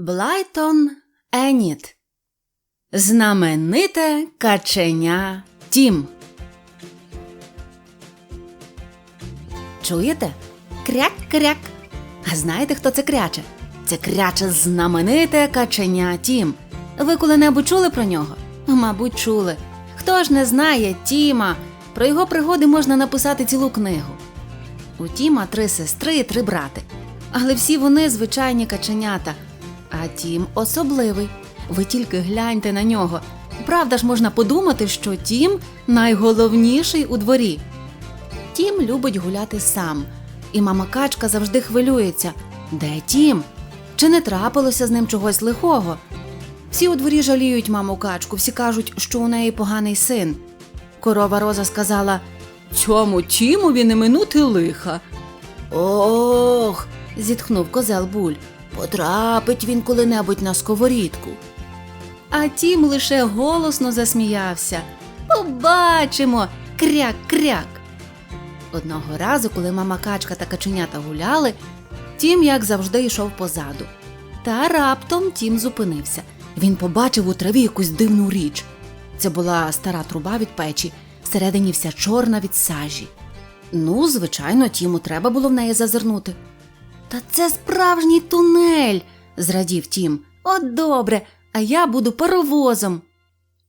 Блайтон Еніт. Знамените каченя Тім. Чуєте? Кряк-кряк. А знаєте, хто це кряче? Це кряче знамените каченя Тім. Ви коли-небудь чули про нього? Мабуть, чули. Хто ж не знає Тіма? Про його пригоди можна написати цілу книгу. У Тіма три сестри і три брати. Але всі вони звичайні каченята. А Тім особливий. Ви тільки гляньте на нього. Правда ж можна подумати, що Тім найголовніший у дворі. Тім любить гуляти сам, і мама качка завжди хвилюється. Де Тім? Чи не трапилося з ним чогось лихого? Всі у дворі жаліють маму качку, всі кажуть, що у неї поганий син. Корова Роза сказала Цьому Тімові не минути лиха. Ох. зітхнув козел Буль. Потрапить він коли-небудь на сковорідку. А Тім лише голосно засміявся. Побачимо. Кряк-кряк. Одного разу, коли мама качка та каченята гуляли, Тім, як завжди, йшов позаду. Та раптом Тім зупинився. Він побачив у траві якусь дивну річ. Це була стара труба від печі, всередині вся чорна від сажі. Ну, звичайно, Тіму треба було в неї зазирнути. Та це справжній тунель, зрадів Тім. От добре, а я буду паровозом.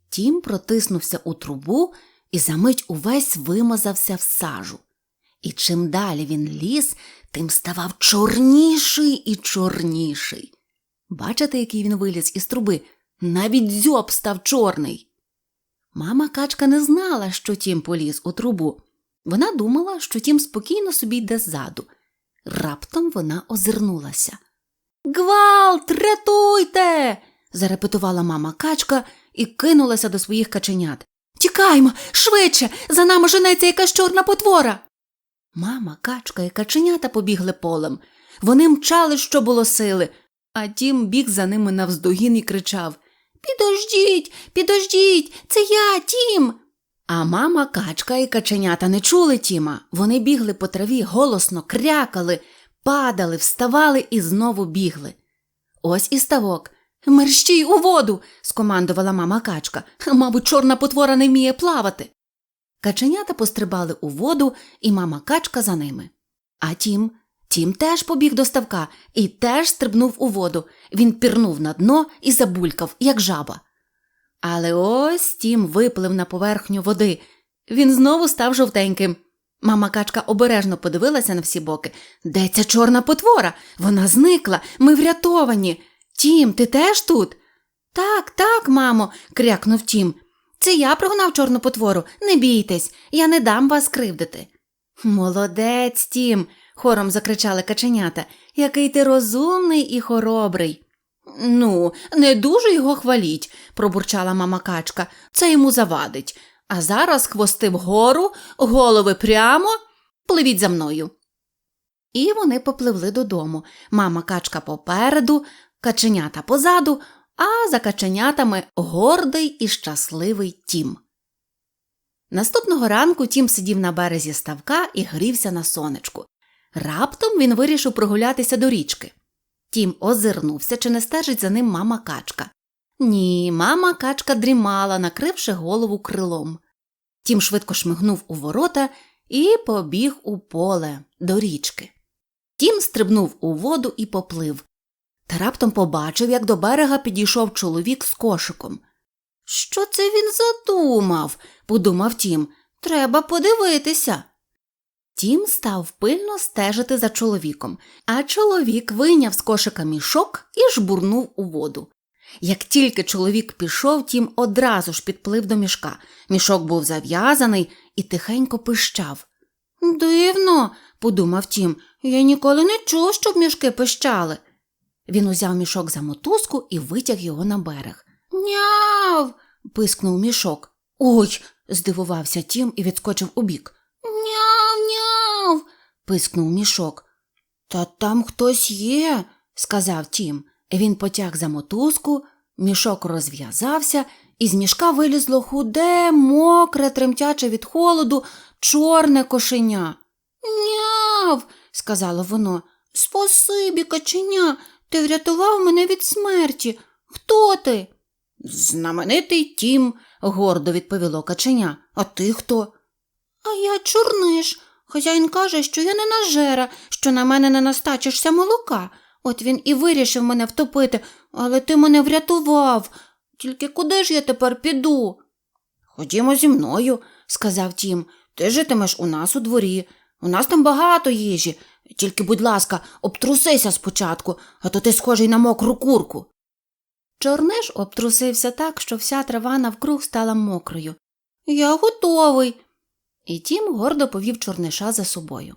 Тім протиснувся у трубу і за мить увесь вимазався в сажу. І чим далі він ліз, тим ставав чорніший і чорніший. Бачите, який він виліз із труби? Навіть дзьоб став чорний. Мама качка не знала, що Тім поліз у трубу. Вона думала, що Тім спокійно собі йде ззаду. Раптом вона озирнулася. Гвалт, рятуйте. зарепетувала мама качка і кинулася до своїх каченят. Тікаймо, швидше, за нами женеться якась чорна потвора. Мама, качка і каченята побігли полем. Вони мчали, що було сили, а тім біг за ними навздогін і кричав Підождіть, підождіть, це я, тім. А мама качка і каченята не чули Тіма. Вони бігли по траві, голосно крякали, падали, вставали і знову бігли. Ось і ставок. Мерщій у воду. скомандувала мама качка. Мабуть, чорна потвора не вміє плавати. Каченята пострибали у воду, і мама качка за ними. А тім, тім теж побіг до ставка і теж стрибнув у воду. Він пірнув на дно і забулькав, як жаба. Але ось тім виплив на поверхню води. Він знову став жовтеньким. Мама качка обережно подивилася на всі боки. Де ця чорна потвора? Вона зникла, ми врятовані. Тім, ти теж тут? Так, так, мамо, крякнув Тім. Це я прогнав чорну потвору. Не бійтесь, я не дам вас кривдити. Молодець, Тім, хором закричали каченята. Який ти розумний і хоробрий. Ну, не дуже його хваліть, пробурчала мама качка. Це йому завадить. А зараз хвости вгору, голови прямо, пливіть за мною. І вони попливли додому. Мама качка попереду, каченята позаду, а за каченятами гордий і щасливий тім. Наступного ранку тім сидів на березі ставка і грівся на сонечку. Раптом він вирішив прогулятися до річки. Тім озирнувся, чи не стежить за ним мама качка. Ні, мама качка дрімала, накривши голову крилом. Тім швидко шмигнув у ворота і побіг у поле до річки. Тім стрибнув у воду і поплив. Та раптом побачив, як до берега підійшов чоловік з кошиком. Що це він задумав? подумав Тім. Треба подивитися. Тім став пильно стежити за чоловіком, а чоловік вийняв з кошика мішок і жбурнув у воду. Як тільки чоловік пішов, тім одразу ж підплив до мішка. Мішок був зав'язаний і тихенько пищав. Дивно, подумав Тім, я ніколи не чув, щоб мішки пищали. Він узяв мішок за мотузку і витяг його на берег. Няв. пискнув мішок. Ой. здивувався Тім і відскочив убік. Пискнув мішок. Та там хтось є, сказав Тім. Він потяг за мотузку, мішок розв'язався, і з мішка вилізло худе, мокре, тремтяче від холоду, чорне кошеня. Няв, сказало воно. Спасибі, каченя, Ти врятував мене від смерті. Хто ти? Знаменитий тім, гордо відповіло каченя. А ти хто? А я чорниш. Хазяїн каже, що я не нажера, що на мене не настачишся молока. От він і вирішив мене втопити, але ти мене врятував. Тільки куди ж я тепер піду? Ходімо зі мною, сказав тім. Ти житимеш у нас у дворі. У нас там багато їжі. Тільки, будь ласка, обтрусися спочатку, а то ти схожий на мокру курку. Чорниш обтрусився так, що вся трава навкруг стала мокрою. Я готовий. І тім гордо повів чорниша за собою.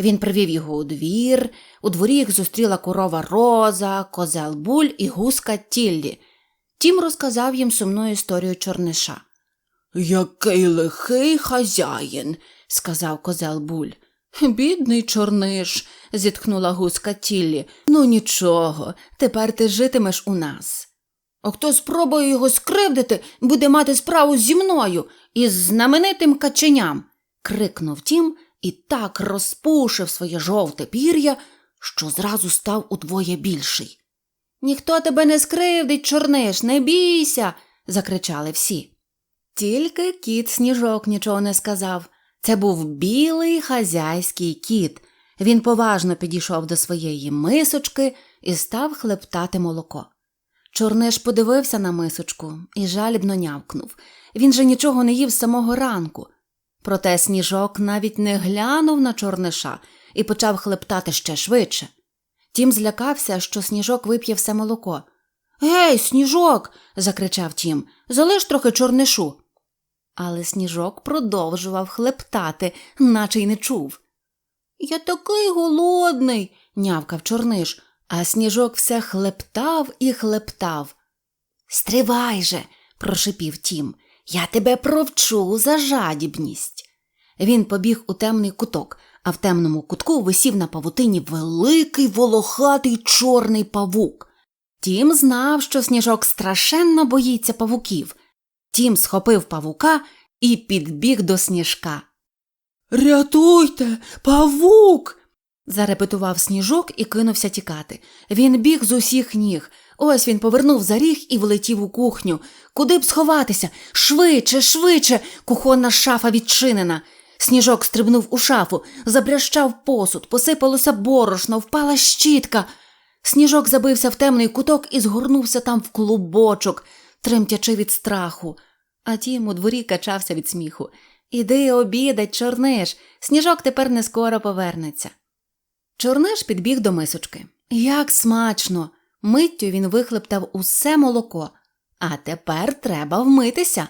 Він привів його у двір, у дворі їх зустріла корова Роза, козел Буль і гуска Тіллі. Тім розказав їм сумну історію чорниша. Який лихий хазяїн, сказав козел Буль. Бідний чорниш, зітхнула гуска Тіллі. Ну нічого, тепер ти житимеш у нас. А хто спробує його скривдити, буде мати справу зі мною із знаменитим каченям. крикнув тім і так розпушив своє жовте пір'я, що зразу став удвоє більший. Ніхто тебе не скривдить, чорниш, не бійся. закричали всі. Тільки кіт сніжок нічого не сказав. Це був білий хазяйський кіт. Він поважно підійшов до своєї мисочки і став хлептати молоко. Чорниш подивився на мисочку і жалібно нявкнув. Він же нічого не їв з самого ранку. Проте сніжок навіть не глянув на чорниша і почав хлептати ще швидше. Тім злякався, що сніжок вип'є все молоко. Гей, сніжок. закричав Тім, залиш трохи чорнишу. Але сніжок продовжував хлептати, наче й не чув. Я такий голодний, нявкав чорниш, а сніжок все хлептав і хлептав. Стривай же, прошипів тім, я тебе провчу за жадібність. Він побіг у темний куток, а в темному кутку висів на павутині великий волохатий чорний павук. Тім знав, що сніжок страшенно боїться павуків. Тім схопив павука і підбіг до сніжка. Рятуйте, павук. Зарепетував сніжок і кинувся тікати. Він біг з усіх ніг. Ось він повернув за ріг і влетів у кухню. Куди б сховатися? Швидше, швидше. Кухонна шафа відчинена. Сніжок стрибнув у шафу, забрящав посуд, посипалося борошно, впала щітка. Сніжок забився в темний куток і згорнувся там в клубочок, тремтячи від страху. А тім у дворі качався від сміху. Іди обідать, чорниш, сніжок тепер не скоро повернеться. Чорниш підбіг до мисочки. Як смачно! Миттю він вихлептав усе молоко, а тепер треба вмитися.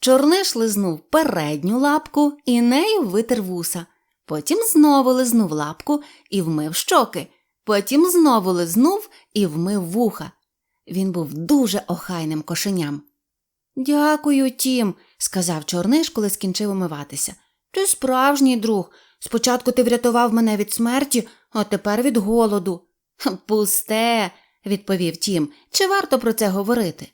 Чорниш лизнув передню лапку і нею витер вуса. Потім знову лизнув лапку і вмив щоки. Потім знову лизнув і вмив вуха. Він був дуже охайним кошеням. Дякую, Тім, сказав Чорниш, коли скінчив умиватися. Ти справжній друг. Спочатку ти врятував мене від смерті, а тепер від голоду. Пусте, відповів Тім. Чи варто про це говорити?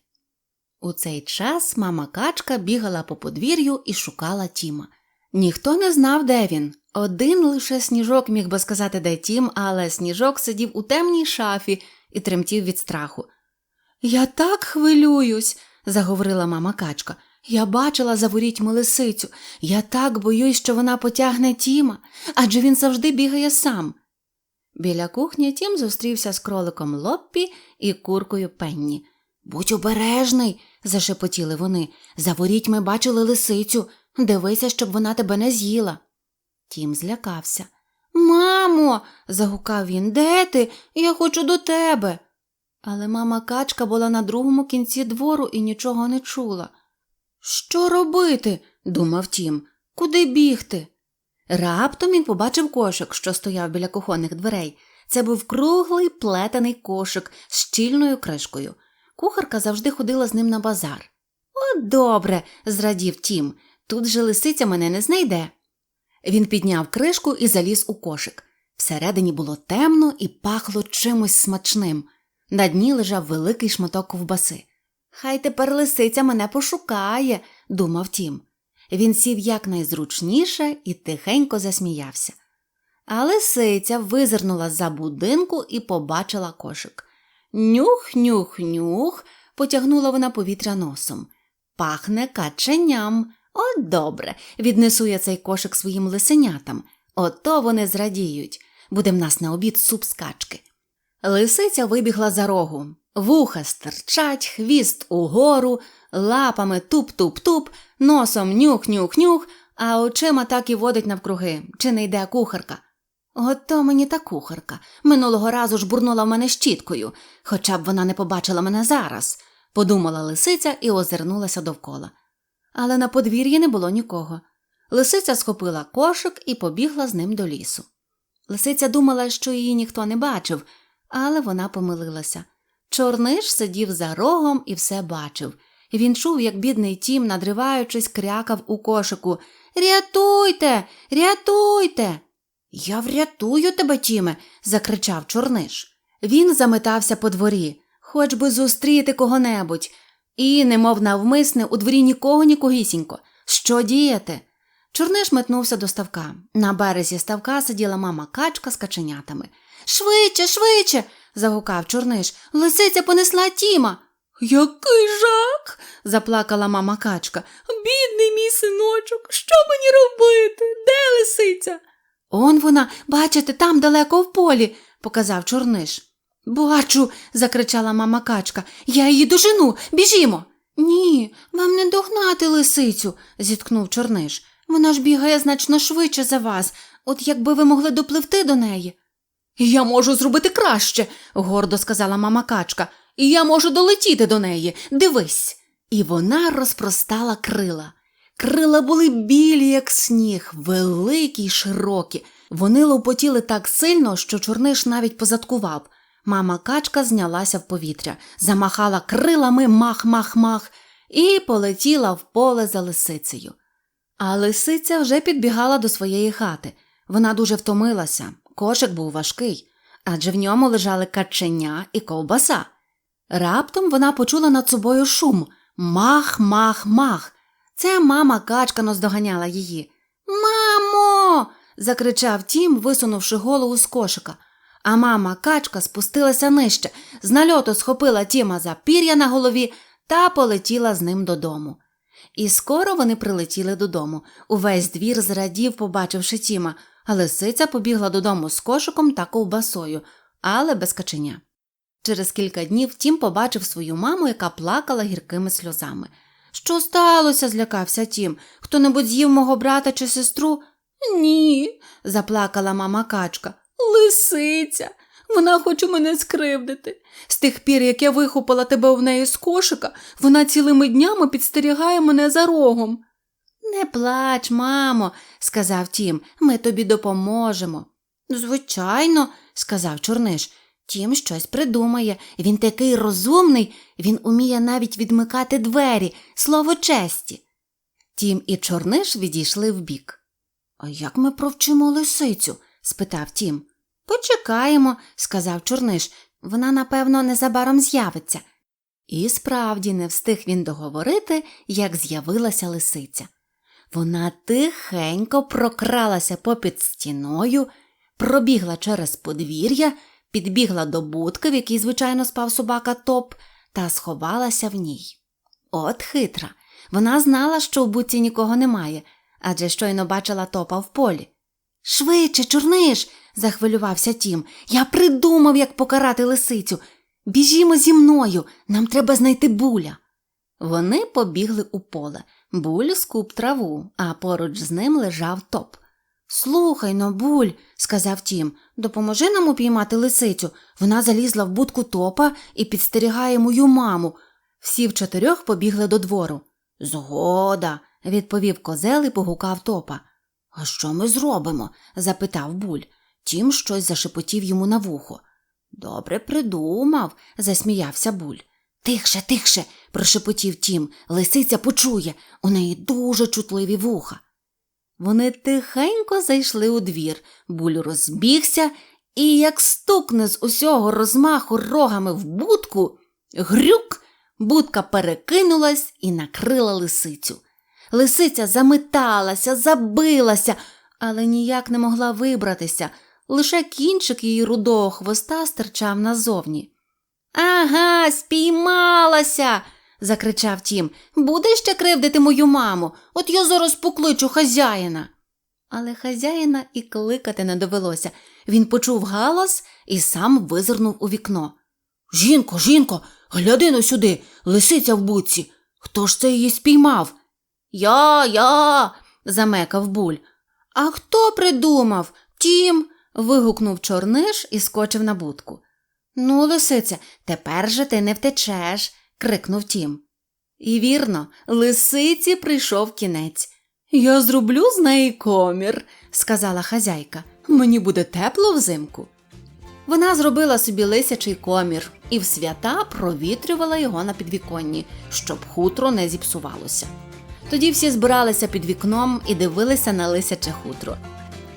У цей час мама качка бігала по подвір'ю і шукала Тіма. Ніхто не знав, де він. Один лише сніжок міг би сказати, де Тім, але сніжок сидів у темній шафі і тремтів від страху. Я так хвилююсь, заговорила мама качка. Я бачила за ворітьми лисицю. Я так боюсь, що вона потягне Тіма, адже він завжди бігає сам. Біля кухні Тім зустрівся з кроликом Лоппі і куркою Пенні. Будь обережний, зашепотіли вони. За ворітьми бачили лисицю. Дивися, щоб вона тебе не з'їла. Тім злякався. Мамо, загукав він, де ти? Я хочу до тебе. Але мама качка була на другому кінці двору і нічого не чула. Що робити? думав Тім. Куди бігти? Раптом він побачив кошик, що стояв біля кухонних дверей. Це був круглий плетений кошик з щільною кришкою. Кухарка завжди ходила з ним на базар. О, добре, зрадів Тім. Тут же лисиця мене не знайде. Він підняв кришку і заліз у кошик. Всередині було темно і пахло чимось смачним. На дні лежав великий шматок ковбаси. Хай тепер лисиця мене пошукає, думав Тім. Він сів якнайзручніше і тихенько засміявся. А лисиця визирнула за будинку і побачила кошик. Нюх, нюх, нюх, потягнула вона повітря носом. Пахне каченям. От добре, віднесу я цей кошик своїм лисенятам. Ото вони зрадіють. Буде в нас на обід суп з качки. Лисиця вибігла за рогу. Вуха стирчать, хвіст угору, лапами туп-туп-туп, носом нюх-нюх-нюх, а очима так і водить навкруги, чи не йде кухарка. Ото мені та кухарка. Минулого разу ж бурнула в мене щіткою, хоча б вона не побачила мене зараз, подумала лисиця і озирнулася довкола. Але на подвір'ї не було нікого. Лисиця схопила кошик і побігла з ним до лісу. Лисиця думала, що її ніхто не бачив, але вона помилилася. Чорниш сидів за рогом і все бачив. Він чув, як бідний тім, надриваючись, крякав у кошику Рятуйте, рятуйте. Я врятую тебе, Тіме, закричав чорниш. Він заметався по дворі, хоч би зустріти кого-небудь, і, немов навмисне, у дворі нікого нікогісінько. Що діяти? Чорниш метнувся до ставка. На березі ставка сиділа мама качка з каченятами. Швидше, швидше. Загукав чорниш. Лисиця понесла Тіма. Який жах. заплакала мама качка. Бідний мій синочок, що мені робити? Де лисиця? Он вона, бачите, там далеко в полі, показав чорниш. Бачу, закричала мама качка. Я її дожену, біжімо. Ні, вам не догнати лисицю, зіткнув чорниш. Вона ж бігає значно швидше за вас, от якби ви могли допливти до неї. Я можу зробити краще, гордо сказала мама качка, я можу долетіти до неї. Дивись. І вона розпростала крила. Крила були білі, як сніг, великі й широкі. Вони лопотіли так сильно, що чорниш навіть позадкував. Мама качка знялася в повітря, замахала крилами мах-мах-мах і полетіла в поле за лисицею. А лисиця вже підбігала до своєї хати. Вона дуже втомилася, кошик був важкий, адже в ньому лежали каченя і ковбаса. Раптом вона почула над собою шум мах, мах, мах. Це мама качка наздоганяла її. Мамо. закричав тім, висунувши голову з кошика. А мама качка спустилася нижче, з нальоту схопила Тіма за пір'я на голові та полетіла з ним додому. І скоро вони прилетіли додому. Увесь двір зрадів, побачивши Тіма, а лисиця побігла додому з кошиком та ковбасою, але без каченя. Через кілька днів Тім побачив свою маму, яка плакала гіркими сльозами. Що сталося? злякався Тім. Хто небудь з'їв мого брата чи сестру? Ні, заплакала мама качка. Лисиця. Вона хоче мене скривдити. З тих пір, як я вихопила тебе в неї з кошика, вона цілими днями підстерігає мене за рогом. Не плач, мамо, сказав Тім, ми тобі допоможемо. Звичайно, сказав Чорниш. Тім щось придумає. Він такий розумний, він уміє навіть відмикати двері, слово честі. Тім і Чорниш відійшли вбік. А як ми провчимо лисицю? спитав Тім. Почекаємо, сказав Чорниш. Вона, напевно, незабаром з'явиться. І справді не встиг він договорити, як з'явилася лисиця. Вона тихенько прокралася попід стіною, пробігла через подвір'я, підбігла до будки, в якій, звичайно, спав собака топ, та сховалася в ній. От хитра. Вона знала, що в будці нікого немає, адже щойно бачила топа в полі. Швидше, чорниш, захвилювався Тім. Я придумав, як покарати лисицю. Біжімо зі мною, нам треба знайти буля. Вони побігли у поле. Буль скуп траву, а поруч з ним лежав топ. Слухай но, буль, сказав Тім, допоможи нам упіймати лисицю. Вона залізла в будку топа і підстерігає мою маму. Всі в чотирьох побігли до двору. Згода, відповів козел і погукав топа. А що ми зробимо? запитав буль. Тім щось зашепотів йому на вухо. Добре придумав, засміявся буль. Тихше, тихше, прошепотів тім. Лисиця почує, у неї дуже чутливі вуха. Вони тихенько зайшли у двір, буль розбігся і, як стукне з усього розмаху рогами в будку, грюк, будка перекинулась і накрила лисицю. Лисиця заметалася, забилася, але ніяк не могла вибратися, лише кінчик її рудого хвоста стирчав назовні. Ага, спіймалася. закричав Тім. Будеш ще кривдити мою маму? От я зараз покличу хазяїна. Але хазяїна і кликати не довелося. Він почув галас і сам визирнув у вікно. Жінко, жінко, гляди но сюди, лисиця в буці. Хто ж це її спіймав? Я, я. замекав буль. А хто придумав? Тім. вигукнув чорниш і скочив на будку. Ну, лисиця, тепер же ти не втечеш, крикнув Тім. І вірно, лисиці прийшов кінець. Я зроблю з неї комір, сказала хазяйка. Мені буде тепло взимку. Вона зробила собі лисячий комір і в свята провітрювала його на підвіконні, щоб хутро не зіпсувалося. Тоді всі збиралися під вікном і дивилися на лисяче хутро.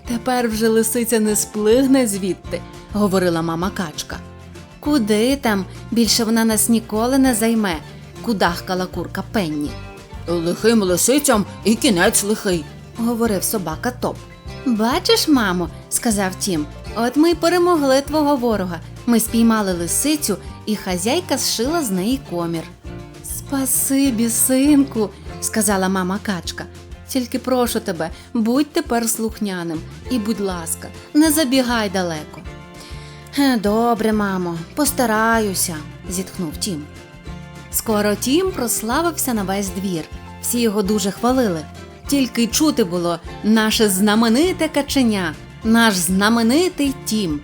Тепер вже лисиця не сплигне звідти, говорила мама качка. Куди там? Більше вона нас ніколи не займе, кудахкала курка Пенні. Лихим лисицям і кінець лихий, говорив собака Топ. Бачиш, мамо, сказав Тім, от ми й перемогли твого ворога. Ми спіймали лисицю, і хазяйка зшила з неї комір. Спасибі, синку, сказала мама качка. Тільки прошу тебе, будь тепер слухняним і, будь ласка, не забігай далеко. «Е, Добре, мамо, постараюся, зітхнув Тім. Скоро Тім прославився на весь двір. Всі його дуже хвалили. Тільки й чути було наше знамените каченя, наш знаменитий Тім.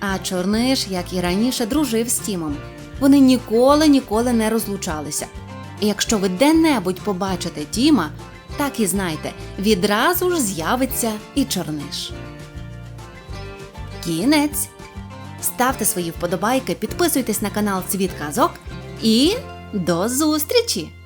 А Чорниш, як і раніше, дружив з Тімом. Вони ніколи ніколи не розлучалися. І якщо ви де-небудь побачите Тіма, так і знайте, відразу ж з'явиться і Чорниш. Кінець. Ставте свої вподобайки, підписуйтесь на канал Цвіт Казок і до зустрічі!